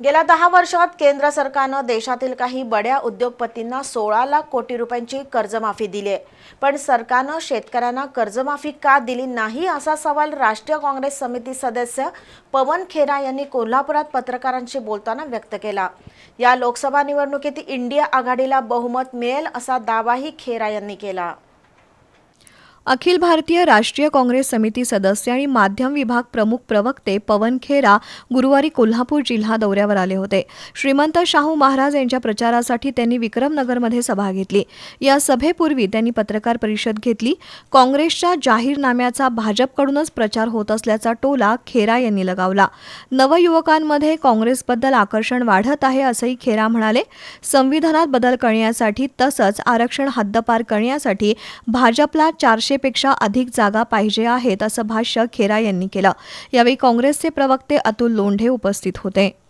गेल्या दहा वर्षात केंद्र सरकारनं देशातील काही बड्या उद्योगपतींना सोळा लाख कोटी रुपयांची कर्जमाफी दिली आहे. पण सरकारनं शेतकऱ्यांना कर्जमाफी का दिली नाही असा सवाल राष्ट्रीय काँग्रेस समिती सदस्य पवन खेरा यांनी कोल्हापुरात पत्रकारांशी बोलताना व्यक्त केला. या लोकसभा निवडणुकीत इंडिया आघाडीला बहुमत मिळेल असा दावाही खेरा यांनी केला. अखिल भारतीय राष्ट्रीय काँग्रेस समिती सदस्य आणि माध्यम विभाग प्रमुख प्रवक्ते पवन खेरा गुरुवारी कोल्हापूर जिल्हा दौऱ्यावर आले होते. श्रीमंत शाहू महाराज यांच्या प्रचारासाठी त्यांनी विक्रमनगरमध्ये सभा घेतली. या सभेपूर्वी त्यांनी पत्रकार परिषद घेतली. काँग्रेसच्या जाहीरनाम्याचा भाजपकडूनच प्रचार होत असल्याचा टोला खेरा यांनी लगावला. नवयुवकांमध्ये काँग्रेसबद्दल आकर्षण वाढत आहे असंही खेरा म्हणाले. संविधानात बदल करण्यासाठी तसंच आरक्षण हद्दपार करण्यासाठी भाजपला चारशे पेक्षा अधिक जागा पाहिजे आहेत असं भाष्य खेरा यांनी केलं. यावेळी काँग्रेसचे प्रवक्ते अतुल लोंढे उपस्थित होते.